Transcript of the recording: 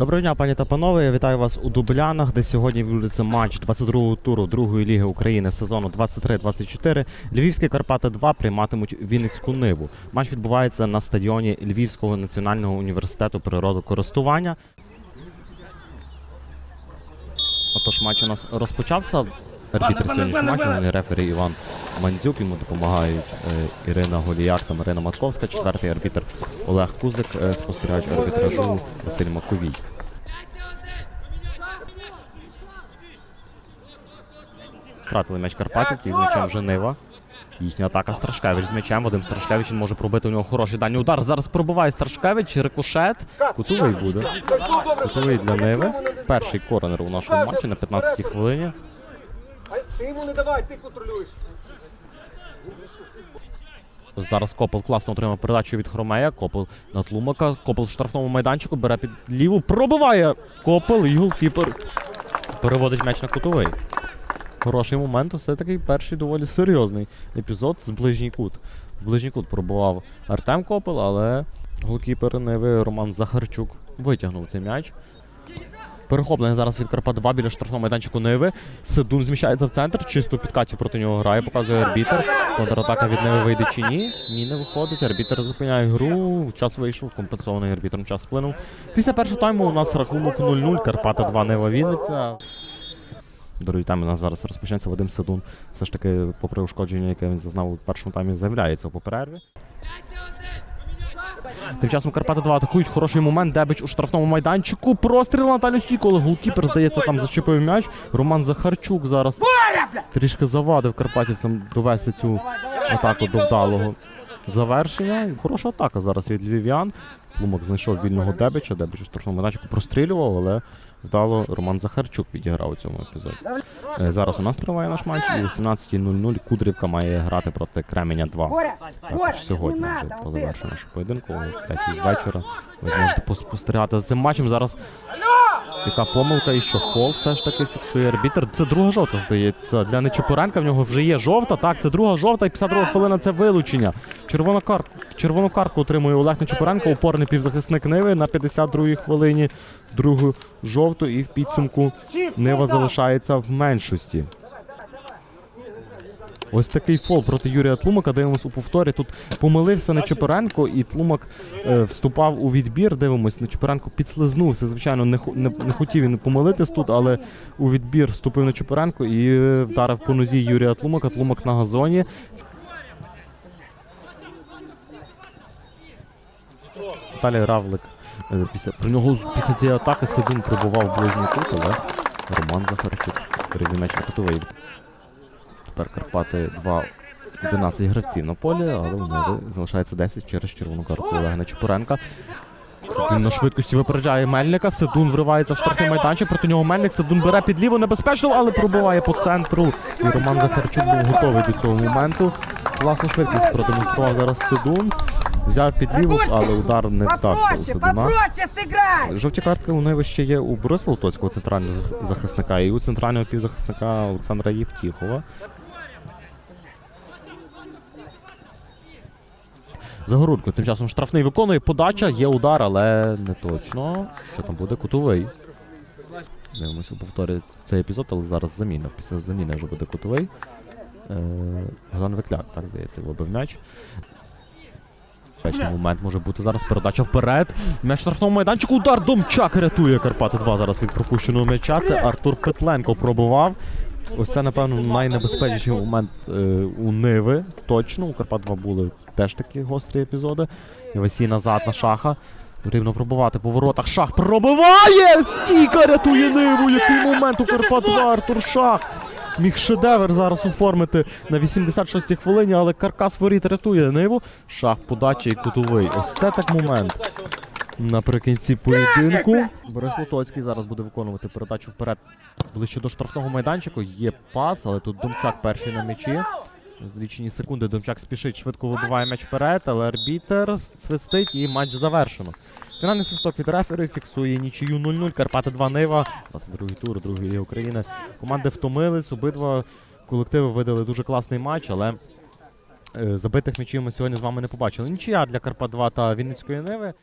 Доброго дня, пані та панове. Я вітаю вас у Дублянах, де сьогодні відбудеться матч 22-го туру другої ліги України сезону 23-24. Львівські Карпати 2 прийматимуть Вінницьку Ниву. Матч відбувається на стадіоні Львівського національного університету природокористування. Отож, матч у нас розпочався. Арбітр сьогоднішнього матчу, головний рефері Іван Мандзюк. Йому допомагають е, Ірина Голіяк та Марина Матковська. Четвертий арбітр Олег Кузик. Е, спостерігають арбітражу Василь Маковій. Втратили м'яч Карпатівці, з м'ячем вже Нива. Їхня атака Страшкевич з м'ячем. Вадим Страшкевич він може пробити у нього хороший дальній удар. Зараз пробиває Страшкевич, рикошет. Кутовий буде. Кутовий для Ниви. Перший корнер у нашому матчі на 15-й хвилині. Ти йому не давай, ти контролюєш. Зараз Копел класно отримав передачу від Хромея. Копел на Тлумака. Копел в штрафному майданчику бере під ліву. Пробиває Копел і голкіпер переводить м'яч на кутовий. Хороший момент, все такий перший доволі серйозний епізод з ближній кут. В ближній кут пробував Артем Копел, але голкіпер Неви Роман Захарчук витягнув цей м'яч. Перехоплення зараз від Карпат 2 біля штрафного майданчику Ниви. Сидун зміщається в центр, чисто в підкаті проти нього грає, показує арбітер. Контратака від Ниви вийде чи ні? Ні, не виходить. Арбітер зупиняє гру. Час вийшов, компенсований арбітром час сплинув. Після першого тайму у нас рахунок 0-0. Карпата 2 Нива Вінниця. Дорогі тайм у нас зараз розпочнеться Вадим Сидун. Все ж таки, попри ушкодження, яке він зазнав у першому таймі, з'являється по перерві. Тим часом Карпати 2 атакують хороший момент. Дебич у штрафному майданчику. Простріл на Наталю стійку, але голкіпер, здається, там зачепив м'яч. Роман Захарчук зараз трішки завадив карпатівцям довести цю атаку до вдалого завершення. Хороша атака зараз від львів'ян. Тлумак знайшов вільного Дебича. Дебич у штрафному майданчику прострілював, але вдало Роман Захарчук відіграв у цьому епізоді. Е, Зараз у нас триває наш матч, і о 17.00 Кудрівка має грати проти Кременя 2. Боря, Боря, Також сьогодні вже по завершенню нашого поєдинку, о 5 вечора. Ви зможете поспостерігати за цим матчем. Зараз яка помилка і що фол все ж таки фіксує арбітер. Це друга жовта, здається. Для Нечепуренка в нього вже є жовта. Так, це друга жовта, і 52 хвилина це вилучення. Червона кар... Червону картку отримує Олег Нечепуренко, опорний півзахисник Ниви на 52-й хвилині. Другу жовту, і в підсумку Нива залишається в меншості. Ось такий фол проти Юрія Тлумака. Дивимось у повторі. Тут помилився Нечепоренко, і Тлумак е, вступав у відбір. Дивимось, Нечепоренко підслизнувся. Звичайно, не, не, не хотів він помилитись тут, але у відбір вступив Нечепоренко і е, вдарив по нозі Юрія Тлумака. Тлумак на газоні. Віталій Равлик. е, Після, про нього після цієї атаки Сидун пробував ближній кут, але Роман Захарчук на кутовий. Тепер Карпати 2 11 гравців на полі, але у Ниви залишається 10 через червону картку Олега Нечепоренка. Сидун на швидкості випереджає Мельника. Сидун вривається в штрафний майданчик. Проти нього Мельник. Сидун бере під ліву небезпечно, але пробиває по центру. І Роман Захарчук був готовий до цього моменту. Власну швидкість продемонстрував зараз Сидун. Взяв під ліву, але удар не вдався у сыграй! Жовті картки у Ниви ще є у Лотоцького центрального захисника і у центрального півзахисника Олександра Євтіхова. Загородко тим часом штрафний виконує подача, є удар, але не точно. Що там буде кутовий. Дивимося, повторює цей епізод, але зараз заміна. Після заміни вже буде кутовий. Е, Галан Викляк, так здається, вибив м'яч. Безпечний момент може бути зараз передача вперед. М'яч в штрафному майданчику. Удар Домчак рятує Карпати 2 зараз від пропущеного м'яча. Це Артур Петленко пробував. Ось це, напевно, найнебезпечніший момент е, у Ниви. Точно. У Карпат 2 були теж такі гострі епізоди. І Васій назад на шаха. Потрібно пробувати по воротах. Шах пробиває! Стійка рятує Ниву! Який момент у Карпат 2 Артур Шах! Міг шедевр зараз оформити на 86-й хвилині, але каркас воріт рятує Ниву. Шах подача і кутовий. Ось це так момент. Наприкінці поєдинку. Борис Лотоцький зараз буде виконувати передачу вперед ближче до штрафного майданчику. Є пас, але тут Домчак перший на м'ячі. За лічені секунди Домчак спішить, швидко вибиває м'яч вперед, але арбітер свистить і матч завершено. Фінальний свисток від рефери фіксує нічию 0-0. Карпати 2 Нива. 22-й тур, другої України. Команди втомились. Обидва колективи видали дуже класний матч, але е, забитих м'ячів ми сьогодні з вами не побачили. Нічия для Карпат 2 та Вінницької Ниви.